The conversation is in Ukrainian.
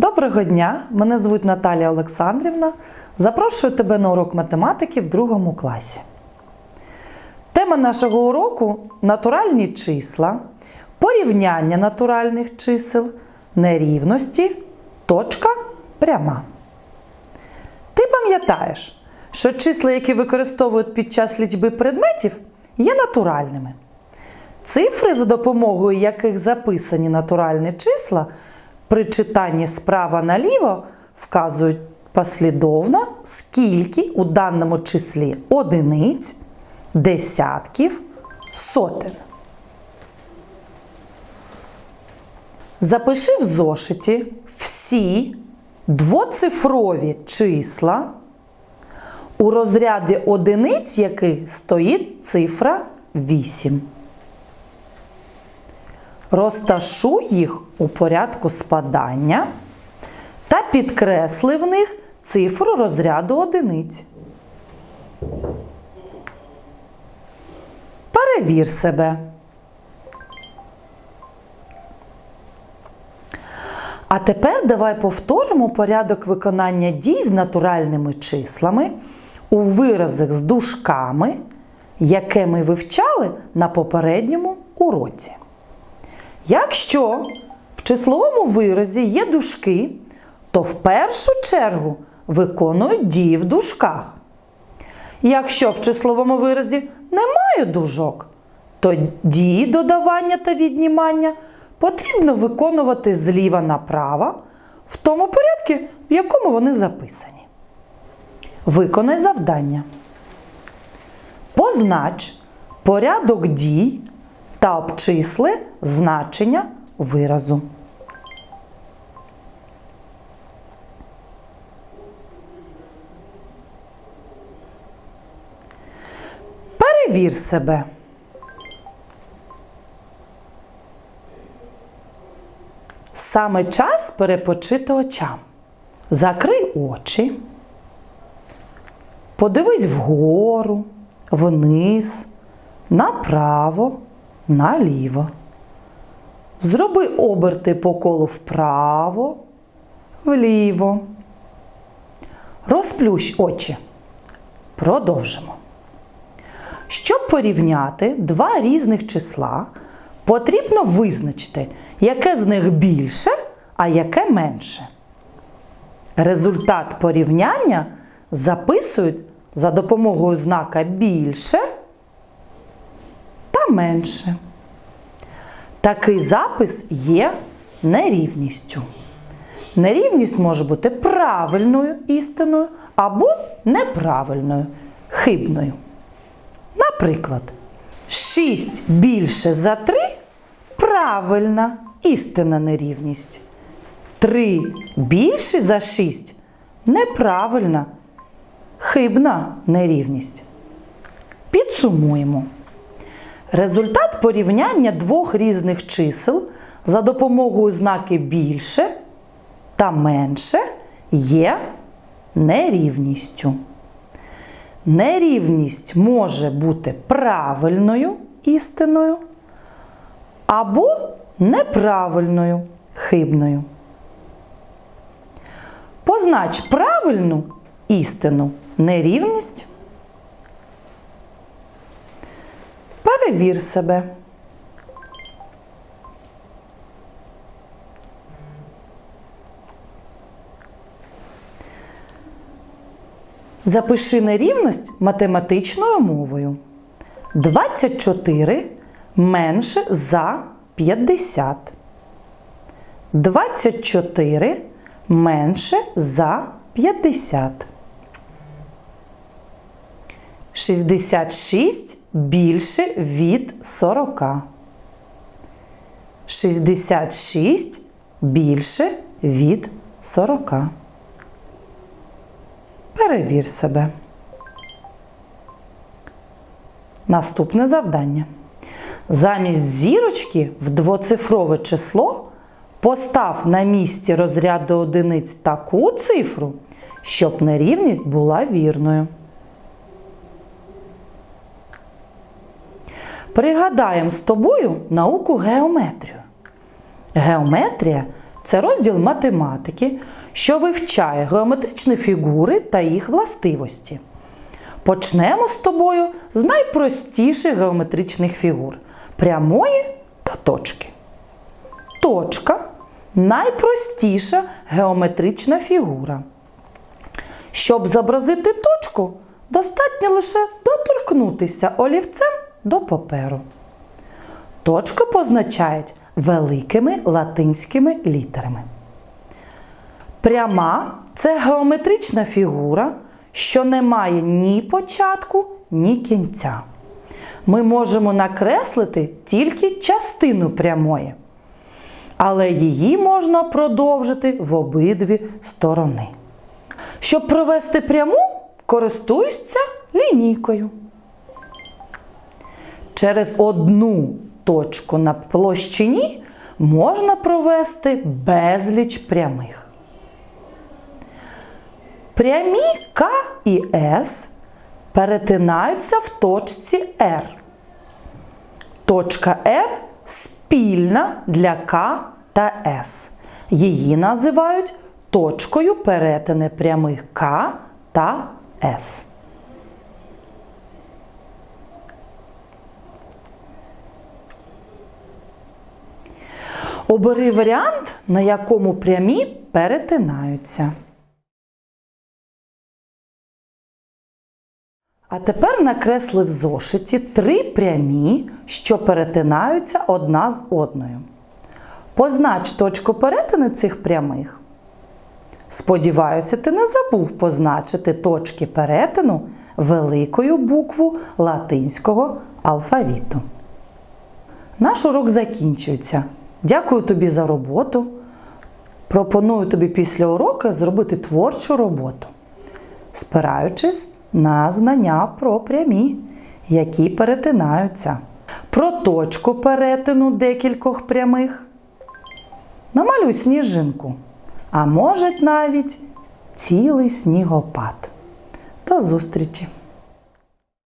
Доброго дня! Мене звуть Наталія Олександрівна. Запрошую тебе на урок математики в другому класі. Тема нашого уроку натуральні числа, порівняння натуральних чисел, нерівності, точка, пряма. Ти пам'ятаєш, що числа, які використовують під час лічби предметів, є натуральними. Цифри, за допомогою яких записані натуральні числа, при читанні справа наліво вказують послідовно, скільки у даному числі одиниць, десятків, сотень. Запиши в зошиті всі двоцифрові числа, у розряді одиниць яких стоїть цифра 8. Розташуй їх у порядку спадання та підкресли в них цифру розряду одиниць. Перевір себе. А тепер давай повторимо порядок виконання дій з натуральними числами у виразах з дужками, яке ми вивчали на попередньому уроці. Якщо в числовому виразі є дужки, то в першу чергу виконують дії в дужках. Якщо в числовому виразі немає дужок, то дії додавання та віднімання потрібно виконувати зліва направо в тому порядку, в якому вони записані. Виконай завдання. Познач порядок дій та обчисли значення виразу. Перевір себе. Саме час перепочити очам. Закрий очі, подивись вгору, вниз, направо, наліво. Зроби оберти по колу вправо, вліво. Розплющ очі. Продовжимо. Щоб порівняти два різних числа, потрібно визначити, яке з них більше, а яке менше. Результат порівняння записують за допомогою знака більше менше. Такий запис є нерівністю. Нерівність може бути правильною істиною або неправильною, хибною. Наприклад, 6 більше за 3 правильна істинна нерівність. 3 більше за 6 неправильна, хибна нерівність. Підсумуємо. Результат порівняння двох різних чисел за допомогою знаки більше та менше є нерівністю. Нерівність може бути правильною істиною або неправильною хибною. Познач правильну істину нерівність. Перевір себе. Запиши нерівність математичною мовою. 24 менше за 50. 24 менше за 50. 66 більше від 40. 66 більше від 40. Перевір себе. Наступне завдання. Замість зірочки в двоцифрове число постав на місці розряду одиниць таку цифру, щоб нерівність була вірною. Пригадаємо з тобою науку геометрію. Геометрія це розділ математики, що вивчає геометричні фігури та їх властивості. Почнемо з тобою з найпростіших геометричних фігур прямої та точки. Точка найпростіша геометрична фігура. Щоб зобразити точку, достатньо лише доторкнутися олівцем до паперу. Точки позначають великими латинськими літерами. Пряма це геометрична фігура, що не має ні початку, ні кінця. Ми можемо накреслити тільки частину прямої, але її можна продовжити в обидві сторони. Щоб провести пряму, користуються лінійкою. Через одну точку на площині можна провести безліч прямих. Прямі К і С перетинаються в точці R. Точка R спільна для К та С. Її називають точкою перетини прямих К та С. Обери варіант, на якому прямі перетинаються. А тепер накресли в зошиті три прямі, що перетинаються одна з одною. Познач точку перетину цих прямих. Сподіваюся, ти не забув позначити точки перетину великою букву латинського алфавіту. Наш урок закінчується. Дякую тобі за роботу. Пропоную тобі після уроку зробити творчу роботу, спираючись на знання про прямі, які перетинаються, про точку перетину декількох прямих. Намалюй сніжинку, а може навіть цілий снігопад. До зустрічі!